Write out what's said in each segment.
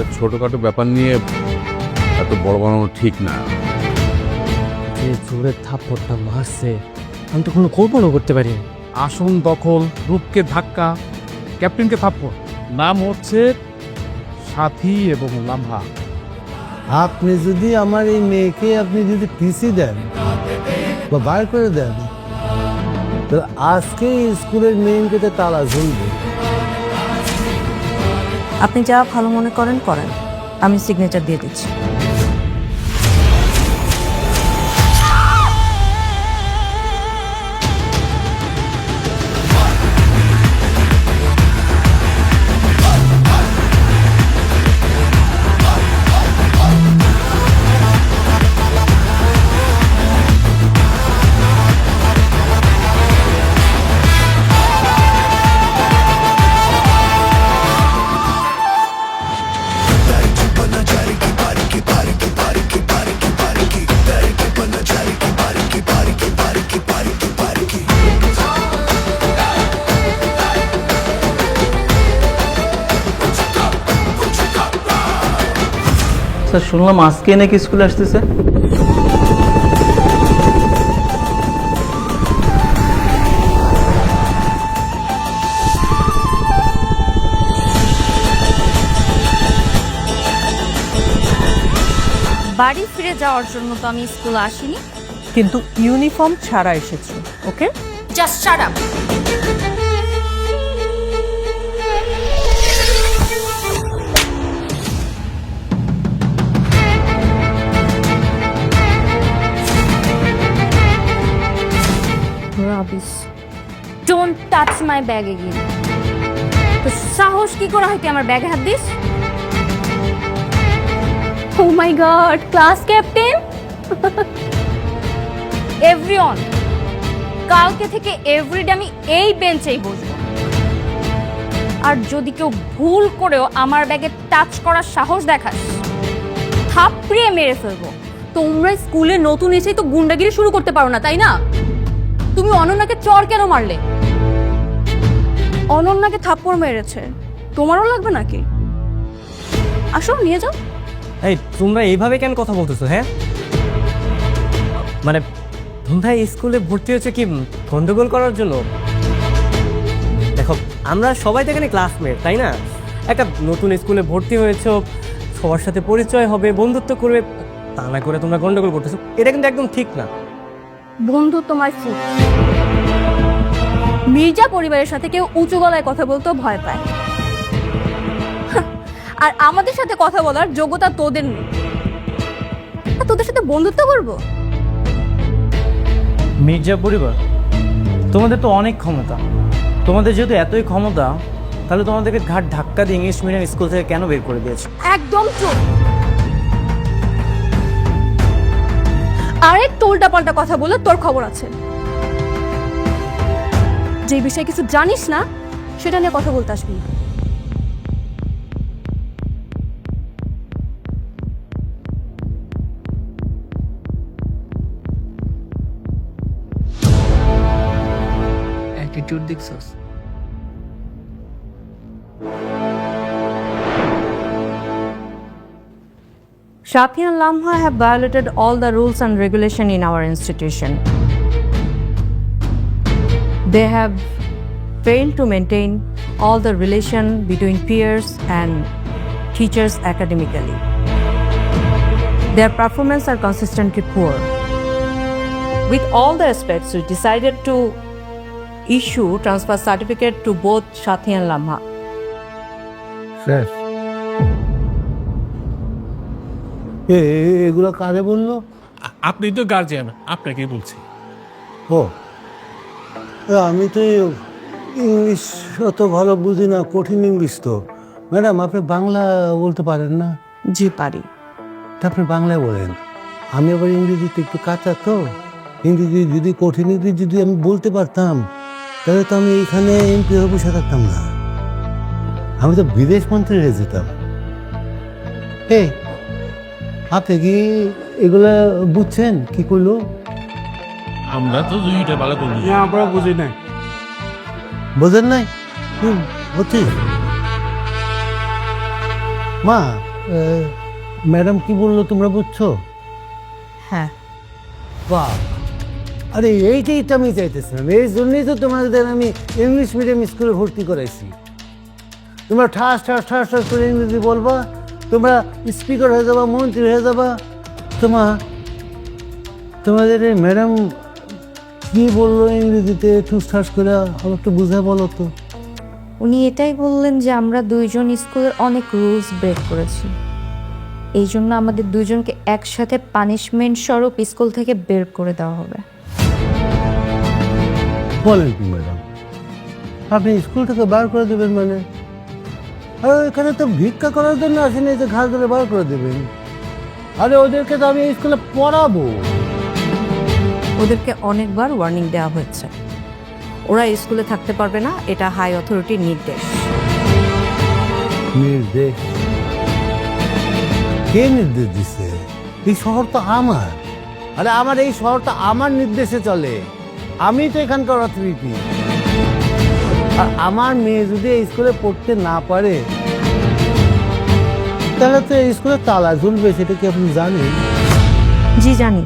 একটা ছোটখাটো ব্যাপার নিয়ে এত বড় বানানো ঠিক না। যে জোরে থাপ্পড়টা মারছে আমি তো কোনো কল্পনাও করতে পারি আসন দখল রূপকে ধাক্কা ক্যাপ্টেনকে থাপ্পড়। নাম হচ্ছে সাথী এবং লাম্ভা। আপনি যদি আমার এই মেয়েকে আপনি যদি পিসি দেন বা বার করে দেন তাহলে আজকে স্কুলের মেইন গেটে তালা ঝুলবে। আপনি যা ভালো মনে করেন করেন। আমি সিগনেচার দিয়ে দিচ্ছি। শুনলাম আজকে নাকি স্কুলে আসতেছে। বাড়ি ফিরে যাওয়ার জন্য তো আমি স্কুল আসিনি। কিন্তু ইউনিফর্ম ছাড়া এসেছ okay? Just shut up rubbish don't touch my bag again তো সাহস কি করে হয় আমার ব্যাগে হাত দিস? ও my god class captain everyone কালকে থেকে এভরিডে আমি এই বেঞ্চেই বসবো। আর যদি কেউ ভুল করেও আমার ব্যাগে টাচ করার সাহস দেখাস, থাপড়িয়ে মেরে ফেলব। তোমরা স্কুলে নতুন এসেই তো গুন্ডাগিরি শুরু করতে পারো না, তাই না? তুমি অনন্যাকে চর কেন মারলে? অনন্যাকে থাপ্পড় মেরেছে। তোমারও লাগবে নাকি? আসো নিয়ে যাও। এই তোমরা এইভাবে কেন কথা বলতেছো হ্যাঁ? মানে তোমরা স্কুলে ভর্তি হয়েছে কি গন্ডগোল করার জন্য? দেখো আমরা সবাই তো এখানে ক্লাসমেট তাই না? একটা নতুন স্কুলে ভর্তি হয়েছো সবার সাথে পরিচয় হবে বন্ধুত্ব করবে তা না করে তোমরা গন্ডগোল করতেছো। এটা কিন্তু একদম ঠিক না। বন্ধু তোমার ফুট মির্জা পরিবারের সাথে কেউ উঁচু গলায় কথা বলতেও ভয় পায়। আর আমাদের সাথে কথা বলার যোগ্যতা তোদের নেই। তোদের সাথে বন্ধুত্ব করব? মির্জা পরিবার তোমাদের তো অনেক ক্ষমতা। তোমাদের যেহেতু এতই ক্ষমতা তাহলে তোমাদেরকে ঘাট ধাক্কা দিয়ে ইংলিশ মিডিয়াম স্কুল থেকে কেন বের করে দিয়েছে? একদম চুপ। আরেক উল্টা পাল্টা কথা বলে তোর খবর আছে যে বিষয়ে কিছু জানিস না, সেটা নিয়ে কথা বলতে আসবি। অ্যাটিটিউড দেখছস Shafi and Lamha have violated all the rules and regulation in our institution. They have failed to maintain all the relation between peers and teachers academically. Their performance are consistently poor. With all the aspects, we decided to issue transfer certificate to both Shathi and Lamha. এগুলো কারে বলল? আপনি তো guardian আপনাকে বলছি। ও। আমি তো English অত ভালো বুঝি না কঠিন ইংলিশ তো। ম্যাডাম আপনি বাংলা বলতে পারেন না? জি পারি। তা আপনি বাংলায় বলেন। আমি আবার ইংরেজিতে একটু কাঁচা তো। ইংরেজি যদি কঠিন ইংরেজি যদি আমি বলতে পারতাম তাহলে তো আমি এইখানে এমপি হয়ে বসে থাকতাম না। আমি তো বিদেশ মন্ত্রী হয়ে যেতাম। এই আপনি কি এগুলো বুঝছেন? কি করল আমরা তো দুইটা ভালো করি আমরা বুঝি নাই। বোঝেন নাই? হুম বুঝছি। মা ম্যাডাম কি বলল তোমরা বুঝছ? হ্যাঁ। বাহ। আরে এইটাই তো আমি চাইতেছিলাম। এই জন্যই তো তোমাদের আমি ইংলিশ মিডিয়াম স্কুলে ভর্তি করাইছি। তোমরা ঠাস ঠাস ঠাস ঠাস করে ইংরেজি বলবা তোমরা স্পিকার হয়ে যাবা মন্ত্রী হয়ে যাবা। তোমার তোমাদের এই ম্যাডাম কি বলল ইংরেজিতে? ঠুস ঠাস করে আমার একটু বুঝে বলো তো। উনি এটাই বললেন যে আমরা দুইজন স্কুলের অনেক রুলস ব্রেক করেছি। এই জন্য আমাদের দুজনকে একসাথে পানিশমেন্ট স্বরূপ স্কুল থেকে বের করে দেওয়া হবে। বলেন কি ম্যাডাম আপনি স্কুল থেকে বার করে দেবেন মানে? আরে এখানে তো ভিক্ষা করার জন্য আসেনি যে ঘাস ধরে বার করে দেবেন। আরে ওদেরকে তো আমি স্কুলে পড়াবো। ওদেরকে অনেকবার ওয়ার্নিং দেওয়া হয়েছে। ওরা স্কুলে থাকতে পারবে না এটা হাই অথরিটির নির্দেশ। নির্দেশ? কে নির্দেশ দিছে? এই শহর তো আমার। আরে আমার এই শহরটা আমার নির্দেশে চলে। আমি তো এখানকার অথরিটি আমার মেয়ে যদি এই স্কুলে পড়তে না পারে তাহলে তো এই স্কুলে তালা ঝুলবে সেটা কি আপনি জানেন? জি জানি।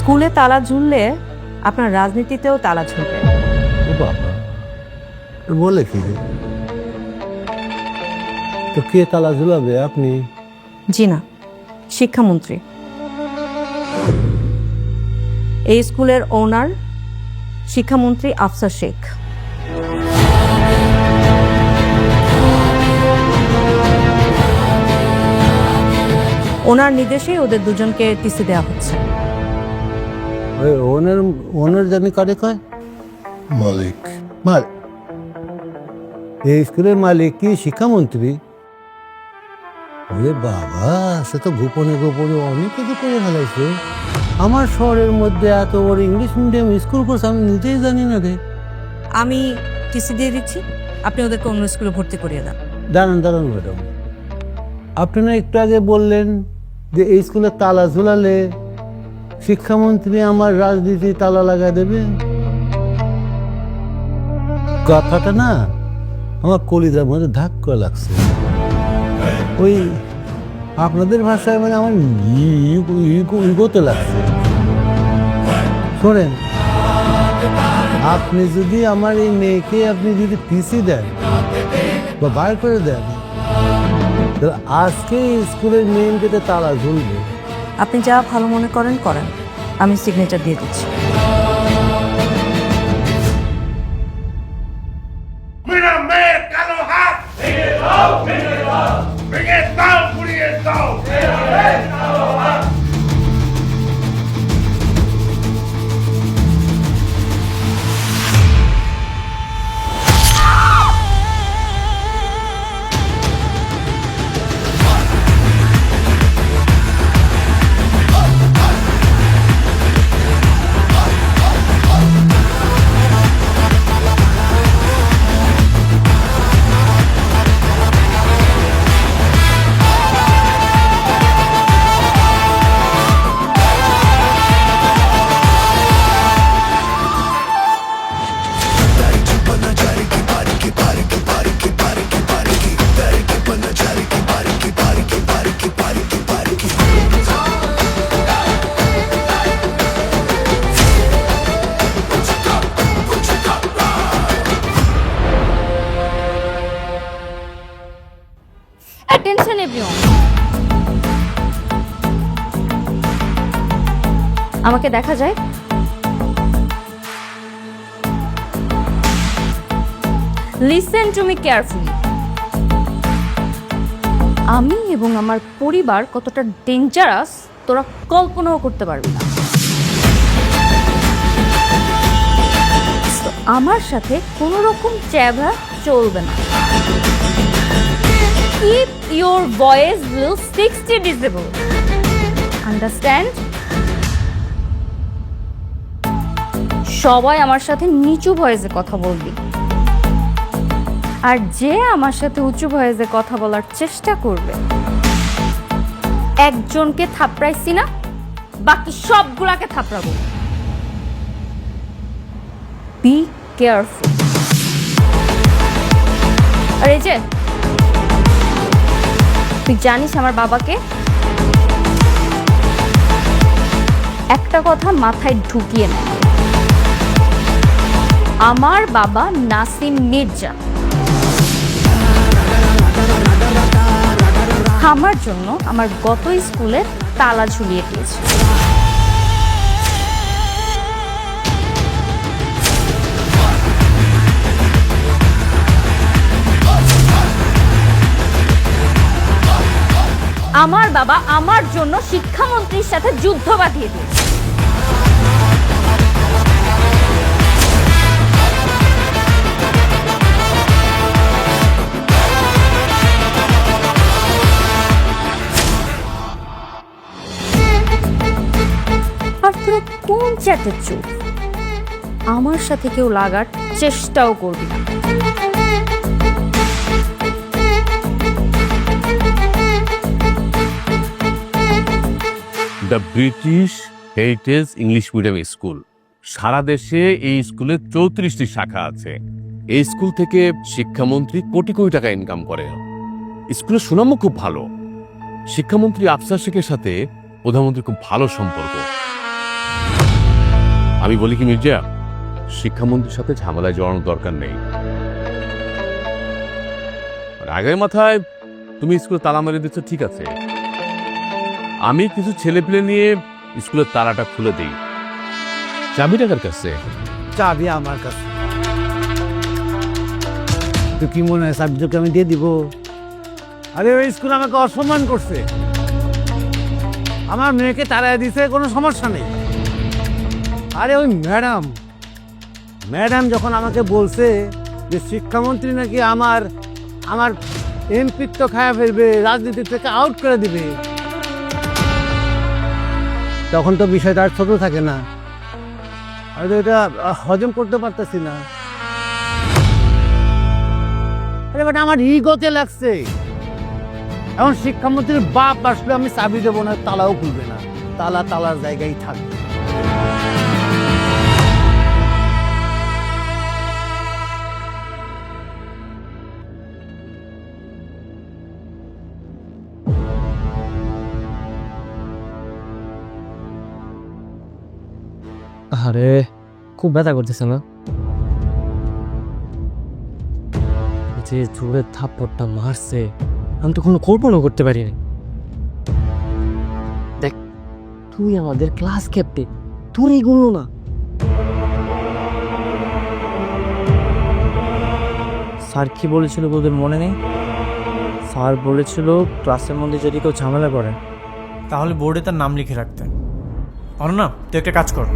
স্কুলে তালা ঝুললে আপনার রাজনীতিতেও তালা ঝুলবে। ও বাবা বলে কি রে তো কে তালা ঝুলাবে আপনি? জি না শিক্ষামন্ত্রী। এই স্কুলের ওনার শিক্ষামন্ত্রী আফসার শেখ। ওনার নির্দেশে ওদের দুজনকে টিসি দেওয়া হচ্ছে। ওই ওনার ওনার জানি কারে কয়? মালিক। মাল এই স্কুলের মালিক কি শিক্ষামন্ত্রী? ওরে বাবা সে তো গোপনে গোপনে অনেক কিছু করে ফেলাইছে। আমার শহরের মধ্যে এত বড় ইংলিশ মিডিয়াম স্কুল করছে আমি নিজেই জানি না রে। আমি টিসি দিয়ে দিচ্ছি আপনি ওদেরকে অন্য স্কুলে ভর্তি করিয়ে দেন। দাঁড়ান দাঁড়ান ম্যাডাম। আপনি না একটু আগে বললেন যে এই স্কুলে তালা ঝুলালে শিক্ষামন্ত্রী আমার রাজনীতি তালা লাগাই দেবে? কথাটা না আমার কলিজার মধ্যে ধাক্কা লাগছে। ওই আপনাদের ভাষায় মানে আমার ইগোতে লাগছে শোনেন আপনি যদি আমার এই মেয়েকে আপনি যদি পিসি দেন বা বার করে দেন আজকে স্কুলের মেন গেটে তালা ঝুলবে। আপনি যা ভালো মনে করেন করেন। আমি সিগনেচার দিয়ে দিচ্ছি। আমাকে দেখা যায়। লিসেন টু মি কেয়ারফুলি আমি এবং আমার পরিবার কতটা ডেঞ্জারাস তোরা কল্পনাও করতে পারবি না। আমার সাথে কোনো রকম চ্যাভা চলবে না। Keep your voice will sixty decibel understand সবাই আমার সাথে নিচু ভয়েসে কথা বলবি। আর যে আমার সাথে উঁচু ভয়েসে কথা বলার চেষ্টা করবে, একজনকে থাপড়াইছি না, বাকি সবগুলাকে থাপড়াবো। বি কেয়ারফুল আর এই যে, তুই জানিস আমার বাবাকে? একটা কথা মাথায় ঢুকিয়ে নেয় আমার বাবা নাসিম মির্জা। আমার জন্য আমার গত স্কুলে তালা ঝুলিয়ে দিয়েছে। আমার বাবা আমার জন্য শিক্ষামন্ত্রীর সাথে যুদ্ধ বাঁধিয়ে দিয়েছে। কোন চ্যাটের চুপ আমার সাথে কেউ লাগার চেষ্টাও করবি না। The British heritage English medium school সারা দেশে এই স্কুলের চৌত্রিশটি শাখা আছে। এই স্কুল থেকে শিক্ষামন্ত্রী কোটি কোটি টাকা ইনকাম করে। স্কুলের সুনামও খুব ভালো। শিক্ষামন্ত্রী আফসার শেখের সাথে প্রধানমন্ত্রীর খুব ভালো সম্পর্ক। আমি বলি কি, মির্জা, শিক্ষামন্ত্রীর সাথে ঝামেলায় জড়ানোর দরকার নেই। রাগের মাথায় তুমি স্কুলে তালা মেরে দিচ্ছ, ঠিক আছে। আমি কিছু ছেলেপিলে নিয়ে স্কুলের তালাটা খুলে দিই। চাবি টাকার কাছে? চাবি আমার কাছে। তো কি মনে হয় চাবিটাকে আমি দিয়ে দিব? আরে, ওই স্কুল আমাকে অসম্মান করছে। আমার মেয়েকে তাড়াই দিছে, কোনো সমস্যা নেই। আরে ওই ম্যাডাম। ম্যাডাম যখন আমাকে বলছে যে শিক্ষামন্ত্রী নাকি আমার আমার এমপিত্ব খায়া ফেলবে রাজনীতি থেকে আউট করে দিবে। তখন তো বিষয়টা আর ছোট থাকে না। হয়তো এটা হজম করতে পারতেছি না। আরে বাট আমার ইগোতে লাগছে। এখন শিক্ষামন্ত্রীর বাপ আসলে আমি চাবি দেবো না, তালাও খুলবে না। তালা তালার জায়গায় থাকবে। আরে খুব ব্যথা করতেছে না? যে জোরে থাপ্পড়টা মারছে, আমি তো কোনো কল্পনাও করতে পারিনি। দেখ, তুই আমাদের ক্লাস ক্যাপ্টেন তোর এইগুলো না স্যার কি বলেছিল তোদের মনে নেই? স্যার বলেছিল ক্লাসের মধ্যে যদি কেউ ঝামেলা করে, তাহলে বোর্ডে তার নাম লিখে রাখতে। পারো না তুই একটা কাজ কর।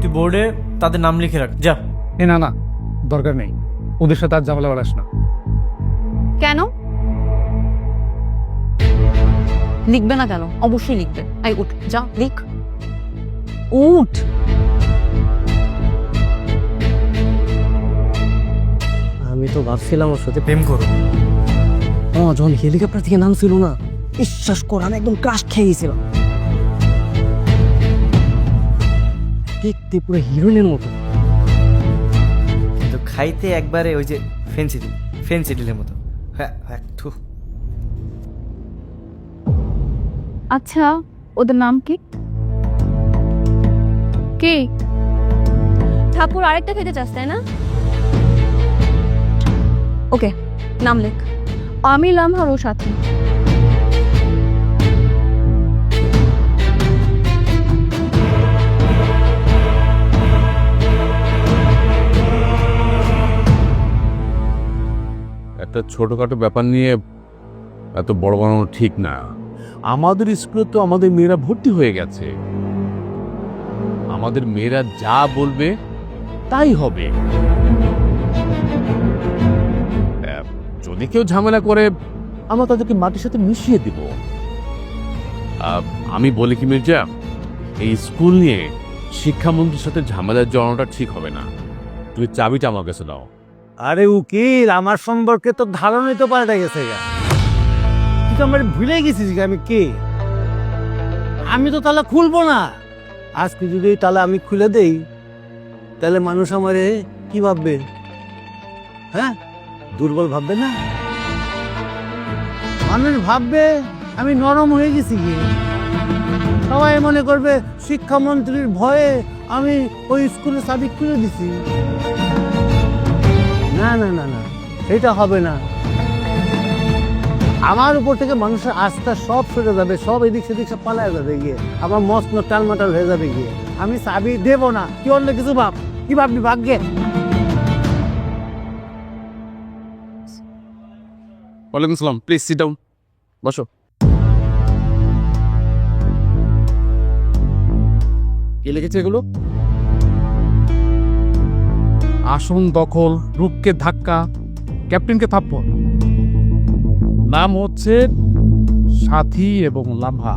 তুই বোর্ডে তাদের নাম লিখে রাখ। যা। এ না না দরকার নেই। ওদের সাথে আর ঝামেলা বাড়াস না। কেন? লিখবে না কেন? অবশ্যই লিখবে। আই উঠ যা লিখ। উঠ। আমি তো ভাবছিলাম ওর সাথে প্রেম করো। ও যখন হেলিকপ্টার থেকে নামছিল না বিশ্বাস কর আমি একদম ক্রাশ খেয়ে গেছিলাম। দেখতে পুরো হিরোইনের মতো। কিন্তু খাইতে একবারে ওই যে ফেন্সিডিল ফেন্সিডিলের মতো। হ্যাঁ হ্যাঁ থু। আচ্ছা ওদের নাম কি? কে? ঠাকুর আরেকটা খেতে চাস তাই না? ওকে নাম লেখ। আমি লামহার ও সাথী। একটা ছোটখাটো ব্যাপার নিয়ে এত বড় বানানো ঠিক না। আমাদের স্কুলে তো আমাদের মেয়েরা ভর্তি হয়ে গেছে। আমাদের মেয়েরা যা বলবে, তাই হবে। যদি কেউ ঝামেলা করে, আমরা তাদেরকে মাটির সাথে মিশিয়ে দিব। আমি বলি কি মির্জা, এই স্কুল নিয়ে শিক্ষামন্ত্রীর সাথে ঝামেলা জড়ানোটা ঠিক হবে না। তুমি চাবিটা আমার কাছে দাও। আরে উকিল, আমার সম্পর্কে তো ধারণাই তো পাল্টে গেছে গা। তুই তো আমার ভুলে গেছিস আমি কে? আমি তো তালা খুলবো না। আজকে যদি তালা আমি খুলে দেই, তাহলে মানুষ আমারে কি ভাববে? হ্যাঁ? দুর্বল ভাববে না? মানুষ ভাববে আমি নরম হয়ে গেছি কি সবাই মনে করবে শিক্ষামন্ত্রীর ভয়ে আমি ওই স্কুলে সাবিক খুলে দিছি। না না না না। এটা হবে না। আমার উপর থেকে মানুষের আস্থা সব সরে যাবে সব এদিক সেদিক সব পালায় যাবে গিয়ে। আমার মস্ত টালমাটাল হয়ে যাবে গিয়ে। আমি চাবি দেব না। কি অন্য কিছু ভাব? কি ভাববি ভাগ্যে? ওয়ালাইকুম সালাম প্লিজ সিট ডাউন বসো। কে লিখেছে এগুলো? আসন দখল রূপকে ধাক্কা ক্যাপ্টেনকে থাপ্পড়। নাম হচ্ছে সাথী এবং লাভা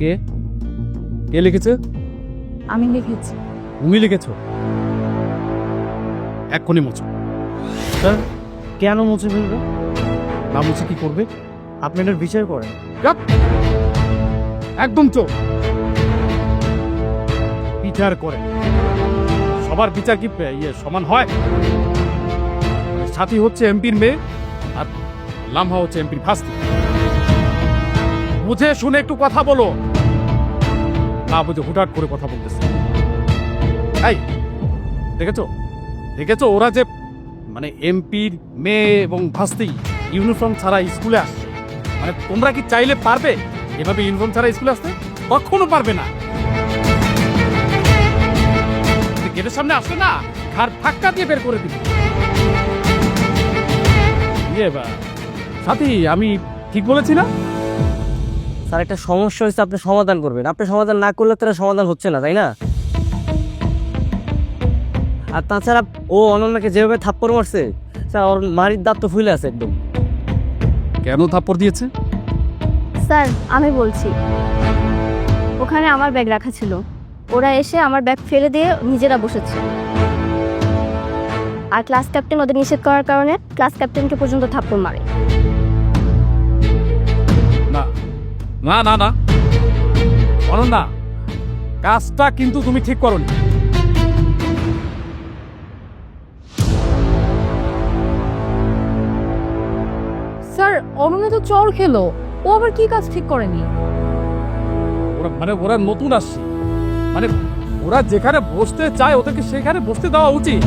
কে? কে লিখেছে? আমি লিখেছি। তুমি লিখেছো? এক্ষুনি মোছো। স্যার কেন মুছে ফেলবে? না মুছে কি করবে? আপনি এটার বিচার করেন। একদম চোখ বিচার করে সবার বিচার কি ইয়ে সমান হয়? সাথী হচ্ছে এমপির মেয়ে আর লামহা হচ্ছে এমপির ফাস্তি বুঝে শুনে একটু কথা বলো। না বুঝে হুটাট করে কথা বলতেছে। এই, দেখেছ? দেখেছ? ওরা যে মানে এমপির মেয়ে এবং ভাস্তি ইউনিফর্ম ছাড়া স্কুলে আসছে। মানে তোমরা কি চাইলে পারবে? এভাবে ইউনিফর্ম ছাড়া স্কুলে আসতে? কখনো পারবে না। গেটের সামনে আসলে না ঘাড় ধাক্কা দিয়ে বের করে দিবে। ইয়ে বা সাথী আমি ঠিক বলেছি না? স্যার একটা সমস্যা হয়েছে আপনি সমাধান করবেন। আপনি সমাধান না করলে তারা সমাধান হচ্ছে না তাই না? আর তাছাড়া ও অনন্যাকে যেভাবে থাপ্পড় মারছে স্যার ওর মারির দাঁত তো ফুলে আছে একদম। কেন থাপ্পড় দিয়েছে? স্যার আমি বলছি। ওখানে আমার ব্যাগ রাখা ছিল। ওরা এসে আমার ব্যাগ ফেলে দিয়ে নিজেরা বসেছে। আর ক্লাস ক্যাপ্টেন ওদের নিষেধ করার কারণে ক্লাস ক্যাপ্টেনকে পর্যন্ত থাপ্পড় মারে। না না না না। অনন্যা কাজটা কিন্তু তুমি ঠিক করনি। স্যার অনন্যা তো চর খেলো। ও আবার কি কাজ ঠিক করেনি? ওরা মানে ওরা নতুন আসছে। মানে ওরা যেখানে বসতে চায় ওদেরকে সেখানে বসতে দেওয়া উচিত।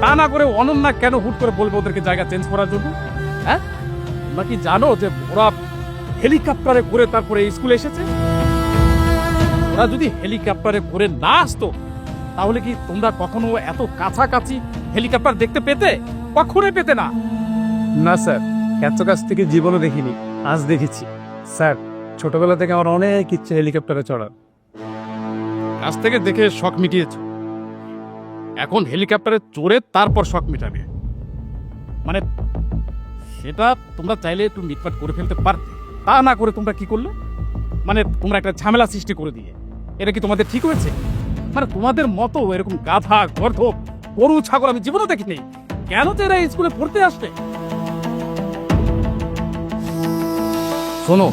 তা না করে অনন্যা কেন হুট করে বলবে ওদেরকে জায়গা চেঞ্জ করার জন্য? হ্যাঁ? তোমরা কি জানো যে ওরা হেলিকপ্টারে করে তারপরে স্কুলে এসেছে? ওরা যদি হেলিকপ্টারে করে না আসতো, তাহলে কি তোমরা কখনো এত কাছাকাছি হেলিকপ্টার দেখতে পেতে? কখনোই পেতে না। না, স্যার। এত কাছ থেকে জীবনও দেখিনি, আজ দেখেছি। স্যার, ছোটবেলা থেকে আমার অনেক ইচ্ছে হেলিকপ্টারে চড়ার। কাছ থেকে দেখে শখ মিটিয়েছ। এখন হেলিকপ্টারে চড়ে তারপর শখ মিটাবে। মানে সেটা তোমরা চাইলে একটু মিটমাট করে ফেলতে পারতে। তা না করে তোমরা কি করলে? মানে তোমরা একটা ঝামেলা সৃষ্টি করে দিয়ে। এটা কি তোমাদের ঠিক হয়েছে? মানে তোমাদের মতো এরকম গাধা, গর্ধব, গরু, ছাগল আমি জীবনও দেখিনি। কেন তো এরা স্কুলে পড়তে আসবে? শোনো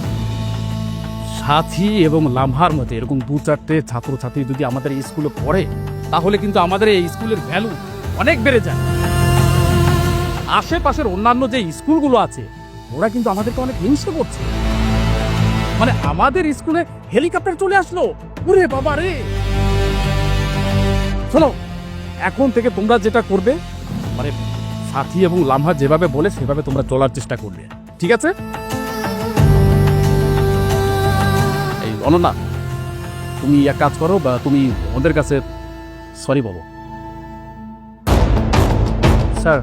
সাথী এবং লাম্হার মধ্যে, এরকম দু চারটে ছাত্রছাত্রী যদি আমাদের এই স্কুলে পড়ে, তাহলে কিন্তু আমাদের এই স্কুলের ভ্যালু অনেক বেড়ে যায়। আশেপাশের অন্যান্য যে স্কুলগুলো আছে, ওরা কিন্তু আমাদেরকে অনেক হিংসা করছে। মানে আমাদের স্কুলে হেলিকপ্টার চলে আসলো। ওরে বাবা রে! শোনো, এখন থেকে তোমরা যেটা করবে মানে সাথী এবং লাম্হা যেভাবে বলে, সেভাবে তোমরা চলার চেষ্টা করবে। ঠিক আছে? অনন্যা তুমি এক কাজ করো বা তুমি ওদের কাছে সরি বলো। স্যার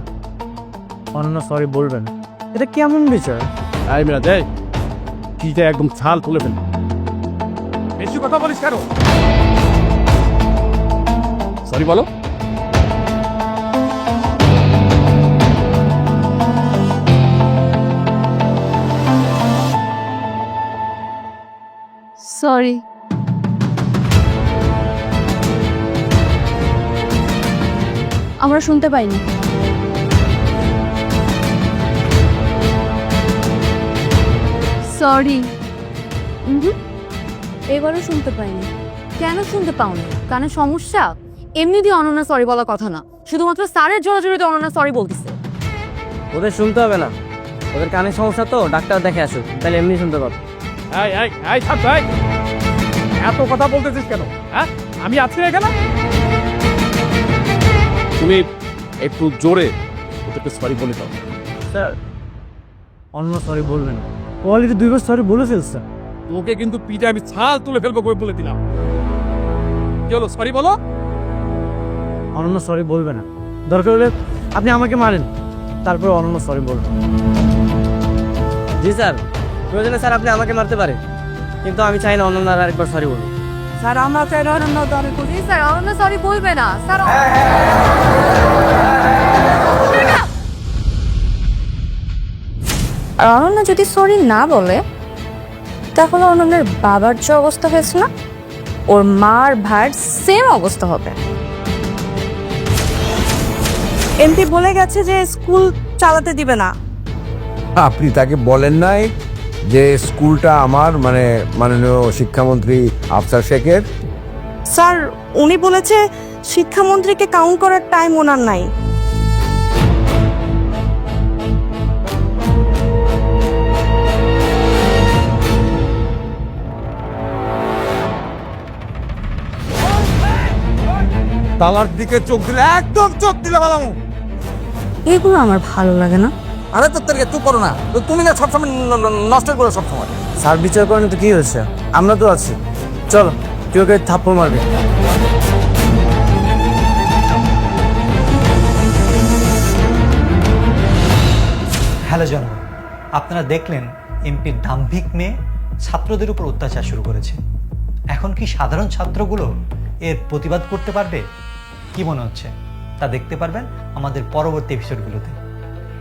অনন্য সরি বলবেন। এটা কেমন বিচার? আই মিরা দেয় যে একদম ছাল তুলে ফেল। বেশি কথা বলিস কেন? সরি বলো। সরি আমরা শুনতে পাইনি। সরি এবারও শুনতে পাইনি। কেন শুনতে পাওনি? কানে সমস্যা? এমনি দিয়ে অনন্যা সরি বলা কথা না। শুধুমাত্র স্যারের জোরে জোরে অনন্যা সরি বলতেছে। ওদের শুনতে হবে না। ওদের কানের সমস্যা তো ডাক্তার দেখে আসুক। তাহলে এমনি শুনতে পাবো। এই এই এই। এত কথা বলতেছিস কেন? হ্যাঁ? আমি আছি এখানে? তুমি একটু জোরে ওদেরকে সরি বলে দাও। স্যার অন্য সরি বলবেন। ও অলরেডি দুইবার সরি বলে ফেলছে তোকে কিন্তু পিঠে আমি ছাল তুলে ফেলব বলে দিলাম। কি হলো সরি বলো? অনন্য সরি বলবে না। দরকার হলে আপনি আমাকে মারেন তারপর অনন্য সরি বলবেন জি স্যার। প্রয়োজনে স্যার আপনি আমাকে মারতে পারেন। কিন্তু আমি চাই না অনন্য আরেকবার সরি বলুন স্যার আমরা চাই না অনন্য সরি জি স্যার অনন্য সরি বলবে না স্যার আর অনন্যা যদি সরি না বলে তাহলে অনন্যার বাবার যে অবস্থা হয়েছে না ওর মার ভাইয়ের সেম অবস্থা হবে এমপি বলে গেছে যে স্কুল চালাতে দিবে না আপনি তাকে বলেন নাই যে স্কুলটা আমার মানে মাননীয় শিক্ষামন্ত্রী আফসার শেখের। স্যার উনি বলেছে শিক্ষামন্ত্রীকে কাউন্ট করার টাইম ওনার নাই। তালার দিকে চোখ দিলে একদম চোখ দিলে বালাম এগুলো আমার ভালো লাগে না। আরে তো তোর চুপ করো না। তো তুমি না সবসময় নষ্ট করে সবসময়। স্যার বিচার করেন তো কি হয়েছে? আমরা তো আছি। চলো কেউ কেউ থাপ্পড় মারবে। হ্যালো জনগণ আপনারা দেখলেন এমপির দাম্ভিক মেয়ে ছাত্রদের উপর অত্যাচার শুরু করেছে। এখন কি সাধারণ ছাত্রগুলো এর প্রতিবাদ করতে পারবে? কি মনে হচ্ছে? তা দেখতে পারবেন আমাদের পরবর্তী এপিসোডগুলোতে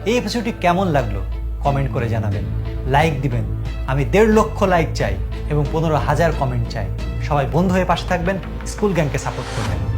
এই এপিসোডটি কেমন লাগল? কমেন্ট করে জানাবেন। লাইক দিবেন। আমি দেড় লক্ষ লাইক চাই এবং পনেরো হাজার কমেন্ট চাই। সবাই বন্ধু হয়ে পাশে থাকবেন। স্কুল গ্যাংকে সাপোর্ট করবেন।